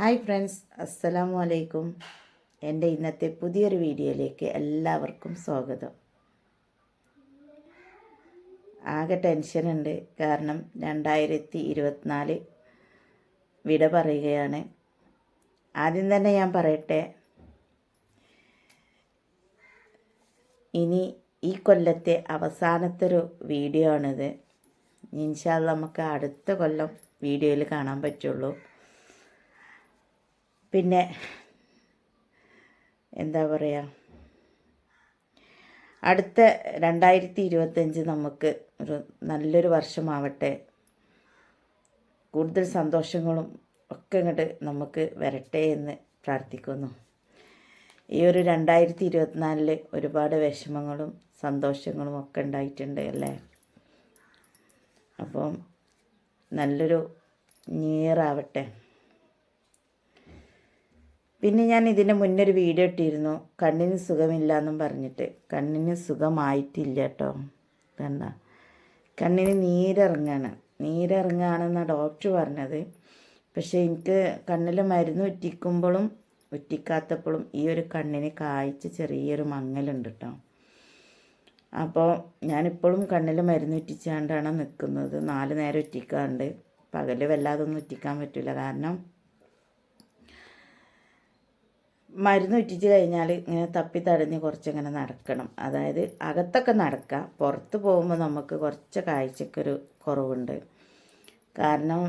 Hi friends അസ്സലാമു അലൈക്കും എന്റെ ഇന്നത്തെ പുതിയൊരു വീഡിയോയിലേക്ക് എല്ലാവർക്കും സ്വാഗതം. ആകെ ടെൻഷനുണ്ട് കാരണം രണ്ടായിരത്തി ഇരുപത്തിനാല് വിട പറയുകയാണ്. ആദ്യം തന്നെ ഞാൻ പറയട്ടെ. ഇനി ഈ കൊല്ലത്തെ അവസാനത്തെ ഒരു വീഡിയോ ആണിത്. ഇൻഷാല്ല നമുക്ക് അടുത്ത കൊല്ലം വീഡിയോയിൽ കാണാൻ പറ്റുള്ളൂ. പിന്നെ എന്താ പറയുക അടുത്ത രണ്ടായിരത്തി ഇരുപത്തഞ്ച് നമുക്ക് ഒരു നല്ലൊരു വർഷമാവട്ടെ. കൂടുതൽ സന്തോഷങ്ങളും ഒക്കെ ഇങ്ങോട്ട് നമുക്ക് വരട്ടെ എന്ന് പ്രാർത്ഥിക്കുന്നു. ഈ ഒരു രണ്ടായിരത്തി ഇരുപത്തിനാലിൽ ഒരുപാട് വിഷമങ്ങളും സന്തോഷങ്ങളും ഒക്കെ ഉണ്ടായിട്ടുണ്ട് അല്ലേ? അപ്പം നല്ലൊരു ഇയർ ആവട്ടെ. പിന്നെ ഞാൻ ഇതിന്റെ മുന്നേ ഒരു വീഡിയോ ഇട്ടിരുന്നു. കണ്ണിന് സുഖമില്ല എന്നും പറഞ്ഞിട്ട്. കണ്ണിന് സുഖമായിട്ടില്ല കേട്ടോ. കണ്ട? കണ്ണിന് നീരിറങ്ങാണ്. നീരിറങ്ങാണെന്നാണ് ഡോക്ടർ പറഞ്ഞത്. പക്ഷേ എനിക്ക് കണ്ണിൽ മരുന്ന് ഉറ്റിക്കുമ്പോഴും ഉറ്റിക്കാത്തപ്പോഴും ഈ ഒരു കണ്ണിന് കായ്ച്ച് ചെറിയൊരു മങ്ങലുണ്ട് കേട്ടോ. അപ്പോൾ ഞാനിപ്പോഴും കണ്ണിൽ മരുന്ന് ഉറ്റിച്ചാണ്ടാണ് നിൽക്കുന്നത് നാല് നേരം ഉറ്റിക്കാണ്ട്. പകൽ വല്ലാതൊന്നും ഉറ്റിക്കാൻ പറ്റില്ല കാരണം മരുന്ന് ഉറ്റിച്ച് കഴിഞ്ഞാൽ ഇങ്ങനെ തപ്പി തടഞ്ഞ് കുറച്ചിങ്ങനെ നടക്കണം. അതായത് അകത്തൊക്കെ നടക്കാം. പുറത്ത് പോകുമ്പോൾ നമുക്ക് കുറച്ച് കാഴ്ചക്കൊരു കുറവുണ്ട്. കാരണം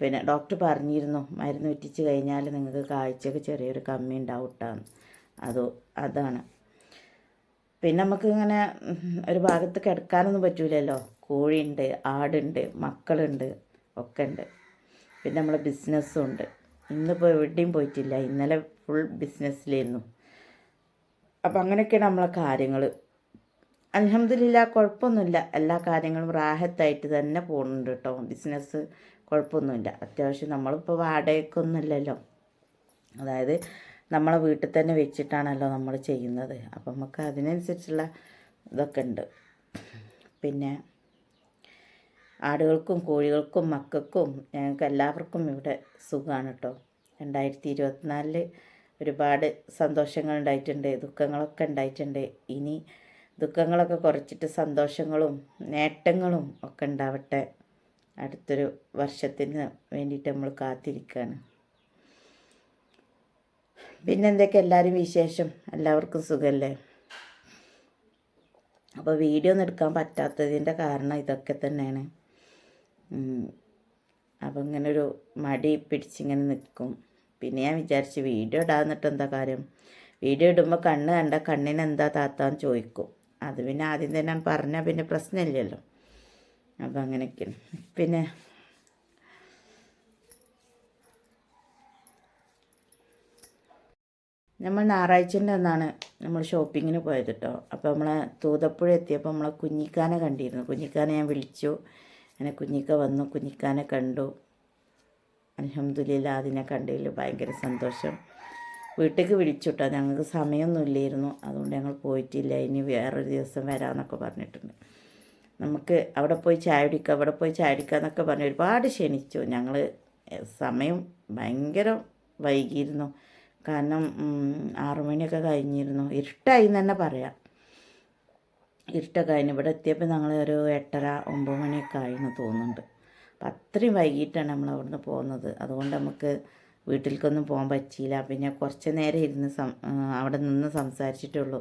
പിന്നെ ഡോക്ടർ പറഞ്ഞിരുന്നു മരുന്ന് ഉറ്റിച്ച് കഴിഞ്ഞാൽ നിങ്ങൾക്ക് കാഴ്ചക്ക് ചെറിയൊരു കമ്മി ഉണ്ടാവും അതോ അതാണ്. പിന്നെ നമുക്ക് ഇങ്ങനെ ഒരു ഭാഗത്ത് കിടക്കാനൊന്നും പറ്റൂലല്ലോ. കോഴിയുണ്ട് ആടുണ്ട് മക്കളുണ്ട് ഒക്കെ ഉണ്ട് പിന്നെ നമ്മളെ ബിസിനസ്സും ഉണ്ട്. ഇന്നിപ്പോൾ എവിടെയും പോയിട്ടില്ല. ഇന്നലെ ഫുൾ ബിസിനസ്സിലായിരുന്നു അപ്പം അങ്ങനെയൊക്കെയാണ് നമ്മളെ കാര്യങ്ങൾ അലഹമില്ല കുഴപ്പമൊന്നുമില്ല. എല്ലാ കാര്യങ്ങളും റാഹത്തായിട്ട് തന്നെ പോകുന്നുണ്ട് കേട്ടോ ബിസിനസ് കുഴപ്പമൊന്നുമില്ല. അത്യാവശ്യം നമ്മളിപ്പോൾ വാടകയ്ക്കൊന്നുമില്ലല്ലോ. അതായത് നമ്മളെ വീട്ടിൽ തന്നെ വെച്ചിട്ടാണല്ലോ നമ്മൾ ചെയ്യുന്നത്. അപ്പം നമുക്ക് അതിനനുസരിച്ചുള്ള ഇതൊക്കെ ഉണ്ട്. പിന്നെ ആടുകൾക്കും കോഴികൾക്കും മക്കൾക്കും ഞങ്ങൾക്ക് എല്ലാവർക്കും ഇവിടെ സുഖമാണ് കേട്ടോ രണ്ടായിരത്തി ഇരുപത്തിനാലിൽ ഒരുപാട് സന്തോഷങ്ങൾ ഉണ്ടായിട്ടുണ്ട് ദുഃഖങ്ങളൊക്കെ ഉണ്ടായിട്ടുണ്ട്. ഇനി ദുഃഖങ്ങളൊക്കെ കുറച്ചിട്ട് സന്തോഷങ്ങളും നേട്ടങ്ങളും ഒക്കെ ഉണ്ടാവട്ടെ. അടുത്തൊരു വർഷത്തിന് വേണ്ടിയിട്ട് നമ്മൾ കാത്തിരിക്കുകയാണ് പിന്നെന്തൊക്കെ എല്ലാവരും വിശേഷം? എല്ലാവർക്കും സുഖമല്ലേ അപ്പോൾ വീഡിയോ ഒന്നും എടുക്കാൻ പറ്റാത്തതിന്റെ കാരണം ഇതൊക്കെ തന്നെയാണ്. അപ്പം ഇങ്ങനൊരു മടി പിടിച്ചിങ്ങനെ നിൽക്കും. പിന്നെ ഞാൻ വിചാരിച്ച് വീഡിയോ ഇടാന്നിട്ട് എന്താ കാര്യം? വീഡിയോ ഇടുമ്പോൾ കണ്ണ് കണ്ട കണ്ണിന് എന്താ താത്താന്ന് ചോദിക്കും. അത് പിന്നെ ആദ്യം തന്നെ പറഞ്ഞാൽ പിന്നെ പ്രശ്നമില്ലല്ലോ. അപ്പം അങ്ങനെയൊക്കെയാണ് പിന്നെ നമ്മൾ ഞായറാഴ്ചന്റെ അന്നാണ് നമ്മൾ ഷോപ്പിങ്ങിന് പോയത് കേട്ടോ അപ്പോൾ നമ്മളെ തൂതപ്പുഴ എത്തിയപ്പോൾ നമ്മളെ കുഞ്ഞിക്കാനെ കണ്ടിരുന്നു. കുഞ്ഞിക്കാനെ ഞാൻ വിളിച്ചു. അങ്ങനെ കുഞ്ഞിക്ക വന്നു. കുഞ്ഞിക്കാനെ കണ്ടു. അലഹമ്മദില്ല അതിനെ കണ്ടതിൽ ഭയങ്കര സന്തോഷം. വീട്ടിലേക്ക് വിളിച്ചുട്ടോ ഞങ്ങൾക്ക് സമയമൊന്നും ഇല്ലായിരുന്നു അതുകൊണ്ട് ഞങ്ങൾ പോയിട്ടില്ല. ഇനി വേറൊരു ദിവസം വരാമെന്നൊക്കെ പറഞ്ഞിട്ടുണ്ട്. നമുക്ക് അവിടെ പോയി ചായ കുടിക്കുക അവിടെ പോയി ചായ കുടിക്കുക എന്നൊക്കെ പറഞ്ഞ് ഒരുപാട് ക്ഷണിച്ചു. ഞങ്ങൾ സമയം ഭയങ്കര വൈകിയിരുന്നു. കാരണം ആറുമണിയൊക്കെ കഴിഞ്ഞിരുന്നു. ഇരുട്ടായി എന്ന് തന്നെ പറയാം. ഇരുട്ടൊക്കെ കഴിഞ്ഞ് ഇവിടെ എത്തിയപ്പോൾ ഞങ്ങൾ ഒരു എട്ടര ഒമ്പത് മണിയൊക്കെ ആയിരുന്നു തോന്നുന്നുണ്ട്. അപ്പം അത്രയും വൈകിട്ടാണ് നമ്മൾ അവിടുന്ന് പോകുന്നത്. അതുകൊണ്ട് നമുക്ക് വീട്ടിലേക്കൊന്നും പോകാൻ പറ്റിയില്ല. പിന്നെ കുറച്ച് നേരം ഇരുന്ന് സം അവിടെ നിന്ന് സംസാരിച്ചിട്ടുള്ളൂ.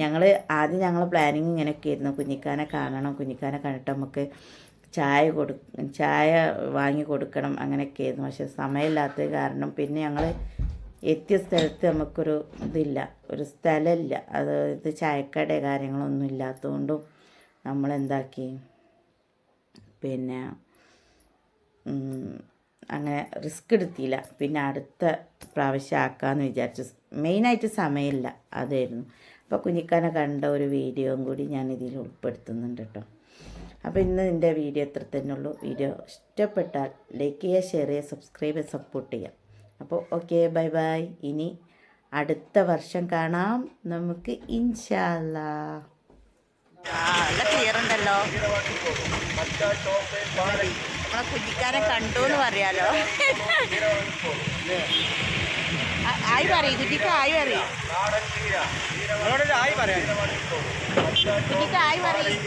ഞങ്ങൾ ആദ്യം ഞങ്ങൾ പ്ലാനിങ് ഇങ്ങനെയൊക്കെ ആയിരുന്നു. കുഞ്ഞിക്കാനെ കാണണം കുഞ്ഞിക്കാനെ കണ്ടിട്ട് നമുക്ക് ചായ കൊടു ചായ വാങ്ങി കൊടുക്കണം അങ്ങനെയൊക്കെ ആയിരുന്നു. പക്ഷെ സമയമില്ലാത്തത് കാരണം പിന്നെ ഞങ്ങൾ എത്തിയ സ്ഥലത്ത് നമുക്കൊരു ഇതില്ല ഒരു സ്ഥലമില്ല. അത് ഇത് ചായക്കട കാര്യങ്ങളൊന്നും ഇല്ലാത്തതുകൊണ്ടും നമ്മളെന്താക്കി? പിന്നെ അങ്ങനെ റിസ്ക് എടുത്തില്ല. പിന്നെ അടുത്ത പ്രാവശ്യം ആക്കാമെന്ന് വിചാരിച്ചു. മെയിനായിട്ട് സമയമില്ല അതായിരുന്നു. അപ്പോൾ കുഞ്ഞിക്കാനെ കണ്ട ഒരു വീഡിയോയും കൂടി ഞാൻ ഇതിൽ ഉൾപ്പെടുത്തുന്നുണ്ട് കേട്ടോ. അപ്പോൾ ഇന്ന് എന്റെ വീഡിയോ എത്ര തന്നെ ഉള്ളൂ. വീഡിയോ ഇഷ്ടപ്പെട്ടാൽ ലൈക്ക് ചെയ്യുക ഷെയർ ചെയ്യുക സബ്സ്ക്രൈബ് ചെയ്യുക സപ്പോർട്ട് ചെയ്യുക. അപ്പോൾ ഓക്കെ ബൈ ബൈ ഇനി അടുത്ത വർഷം കാണാം. നമുക്ക് ഇൻഷാല്ല. നല്ല ക്ലിയർ ഉണ്ടല്ലോ. നമ്മളെ കുഞ്ഞിക്കാനെ കണ്ടു എന്ന് പറയാലോ ആയി പറയും കുഞ്ഞിക്ക ആയി പറയാം. കുഞ്ഞിക്ക ആയി പറയും.